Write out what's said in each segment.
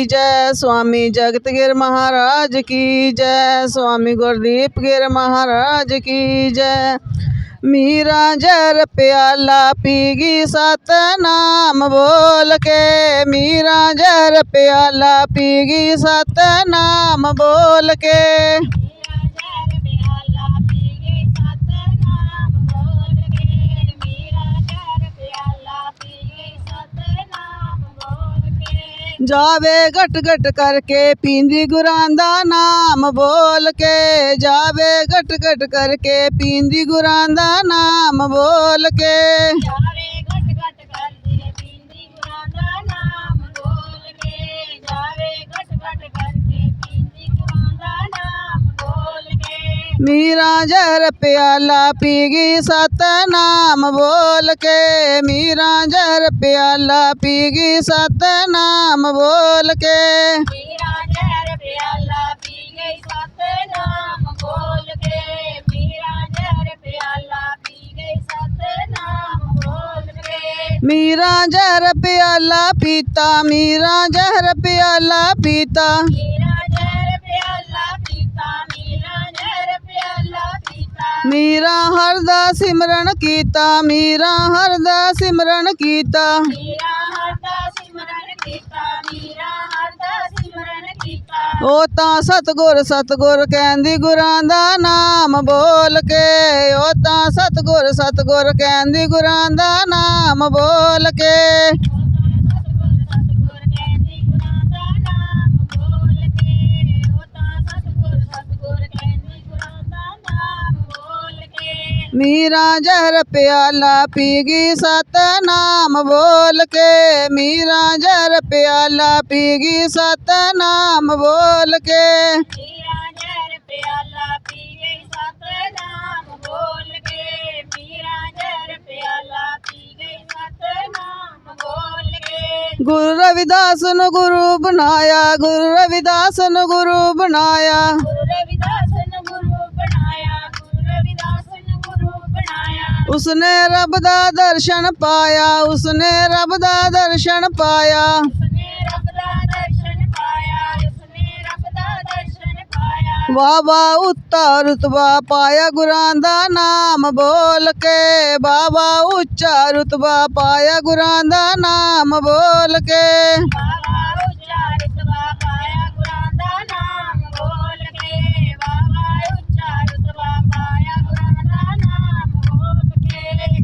ਕੀ ਜੈ ਸਵਾਮੀ ਜਗਤ ਗਿਰ ਮਹਾਰਾਜ ਕੀ ਜੈ ਸਵਾਮੀ ਗੁਰਦੀਪ ਗਿਰ ਮਹਾਰਾਜ ਕੀ ਜੈ। ਮੀਰਾ ਜਰ ਪਿਆਲਾ ਪੀ ਗਈ ਸਤਨਾਮ ਬੋਲ ਕੇ, ਮੀਰਾ ਜਰ ਪਿਆਲਾ ਪੀ ਗਈ ਜਾਵੇ ਘਟ ਘਟ ਕਰਕੇ ਪੀਂਦੀ ਗੁਰਾਂ ਦਾ ਨਾਮ ਬੋਲ ਕੇ, ਜਾਵੇ ਘਟ ਘਟ ਕਰਕੇ ਪੀਂਦੀ ਗੁਰਾਂ ਦਾ ਨਾਮ ਬੋਲ ਕੇ। ਮੀਰਾ ਜਰ ਪਿਆਲਾ ਪੀ ਗਈ ਸਤਨਾਮ ਬੋਲ ਕੇ। ਮੀਰਾ ਜਰ ਪਿਆਲਾ ਪੀ ਗਈ ਸਤਨਾਮ ਬੋਲ ਕੇ। ਮੀਰਾ ਜਰ ਪਿਆਲਾ ਪੀਤਾ ਮੀਰਾ ਜਰ ਪਿਆਲਾ ਪੀਤਾ। ਮੀਰਾ ਹਰ ਦਾ ਸਿਮਰਨ ਕੀਤਾ ਮੀਰਾ ਹਰ ਦਾ ਸਿਮਰਨ ਕੀਤਾ। ਮੀਰਾ ਹਰ ਦਾ ਸਿਮਰਨ ਕੀਤਾ ਮੀਰਾ ਹਰ ਦਾ ਸਿਮਰਨ ਕੀਤਾ। ਉਹ ਤਾਂ ਸਤਗੁਰ ਸਤਗੁਰ ਕਹਿੰਦੀ ਗੁਰਾਂ ਦਾ ਨਾਮ ਬੋਲ ਕੇ ਉਹ ਤਾਂ ਸਤਗੁਰ ਸਤਗੁਰ ਕਹਿੰਦੀ ਗੁਰਾਂ ਦਾ ਨਾਮ ਬੋਲ ਕੇ। ਮੀਰਾ ਜਹਰ ਪਿਆਲਾ ਪੀ ਗਈ ਸਤਨਾਮ ਬੋਲ ਕੇ। ਮੀਰਾ ਜਹਰ ਪਿਆਲਾ ਪੀ ਗਈ ਸਤਨਾਮ ਬੋਲ ਕੇ। ਮੀਰਾ ਜਰ ਪਿਆਲਾ ਪੀ ਗਈ ਸਤਨਾਮ ਬੋਲ ਕੇ। ਮੀਰਾ ਜਰ ਪਿਆਲਾ ਪੀ ਗਈ ਸਤਨਾਮ ਬੋਲ ਕੇ। ਗੁਰੂ ਰਵਿਦਾਸ ਨੂੰ ਗੁਰੂ ਬਣਾਇਆ। ਗੁਰੂ ਰਵਿਦਾਸ ਨੂੰ ਗੁਰੂ ਬਣਾਇਆ। ਉਸਨੇ ਰੱਬ ਦਾ ਦਰਸ਼ਨ ਪਾਇਆ ਉਸਨੇ ਰੱਬ ਦਾ ਦਰਸ਼ਨ ਪਾਇਆ। ਬਾਬਾ ਉੱਤਾ ਰੁਤਬਾ ਪਾਇਆ ਗੁਰਾਂ ਦਾ ਨਾਮ ਬੋਲ ਕੇ। ਬਾਬਾ ਉੱਚਾ ਰੁਤਬਾ ਪਾਇਆ ਗੁਰਾਂ ਦਾ ਨਾਮ ਬੋਲ ਕੇ।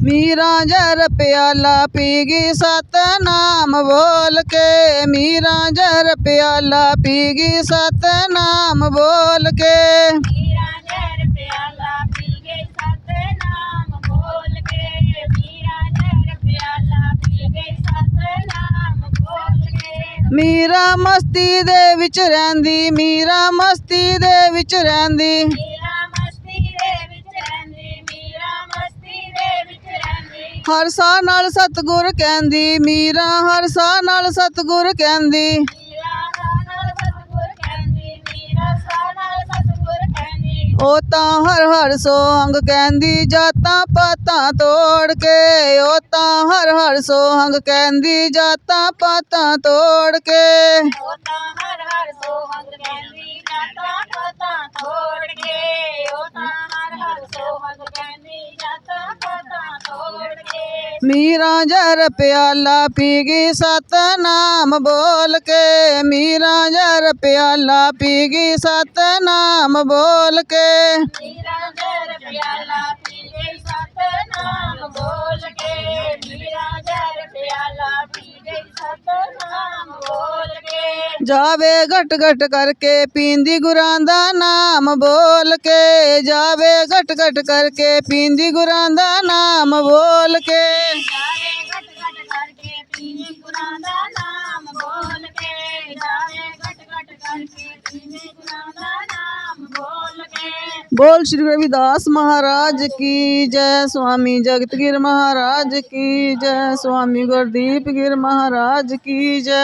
ਮੀਰਾ ਜਰ ਪਿਆਲਾ ਪੀ ਗਈ ਸਤਨਾਮ ਬੋਲ ਕੇ। ਮੀਰਾ ਜਰ ਪਿਆਲਾ ਪੀ ਗਈ ਸਤਨਾਮ ਬੋਲ ਕੇ। ਮੀਰਾ ਜਰ ਪਿਆਲਾ ਪੀ ਗਈ ਸਤਨਾਮ ਬੋਲ ਕੇ। ਮੀਰਾ ਜਰ ਪਿਆਲਾ ਪੀ ਗਈ ਸਤਨਾਮ ਬੋਲ ਕੇ। ਮੀਰਾ ਮਸਤੀ ਦੇ ਵਿੱਚ ਰਹਿੰਦੀ ਮੀਰਾ ਮਸਤੀ ਦੇ ਵਿੱਚ ਰਹਿੰਦੀ। ਹਰ ਸਾਹ ਨਾਲ ਸਤਗੁਰ ਕਹਿੰਦੀ, ਮੀਰਾ ਹਰ ਸਾਹ ਨਾਲ ਸਤਗੁਰ ਕਹਿੰਦੀ। ਸਤਿਗੁਰ ਕਹਿੰਦੀ ਉਹ ਤਾਂ ਹਰ ਹਰ ਸੋਹੰਗ ਕਹਿੰਦੀ, ਜਾਤਾਂ ਪਾਤਾਂ ਤੋੜ ਕੇ। ਉਹ ਤਾਂ ਹਰ ਹਰ ਸੋਹੰਗ ਕਹਿੰਦੀ, ਜਾਤਾਂ ਪਾਤਾਂ ਤੋੜ ਕੇ। ਉਹ ਤਾਂ ਹਰ ਹਰ ਸੋਹੰਗ ਕਹਿੰਦੀ, ਜਾਤਾਂ ਪਾਤਾਂ ਤੋੜ ਕੇ। ਉਹ ਤਾਂ ਹਰ ਹਰ ਮੀਰਾ ਜਰ ਪਿਆਲਾ ਪੀ ਗਈ ਸਤਨਾਮ ਬੋਲ ਕੇ। ਮੀਰਾ ਜਰ ਪਿਆਲਾ ਪੀ ਗਈ ਸਤਨਾਮ ਬੋਲ ਕੇ। ਮੀਰਾ ਜਰ ਪਿਆਲਾ ਪੀ ਗਈ ਸਤਨਾਮ जावे घट घट करके पींदी गुरां नाम बोल के। जावे घट घट करके पींदी गुरां दा नाम बोल के। बोल श्री रविदास महाराज की जय स्वामी जगतगिर महाराज की जय स्वामी गुरदीप गिर महाराज की जय।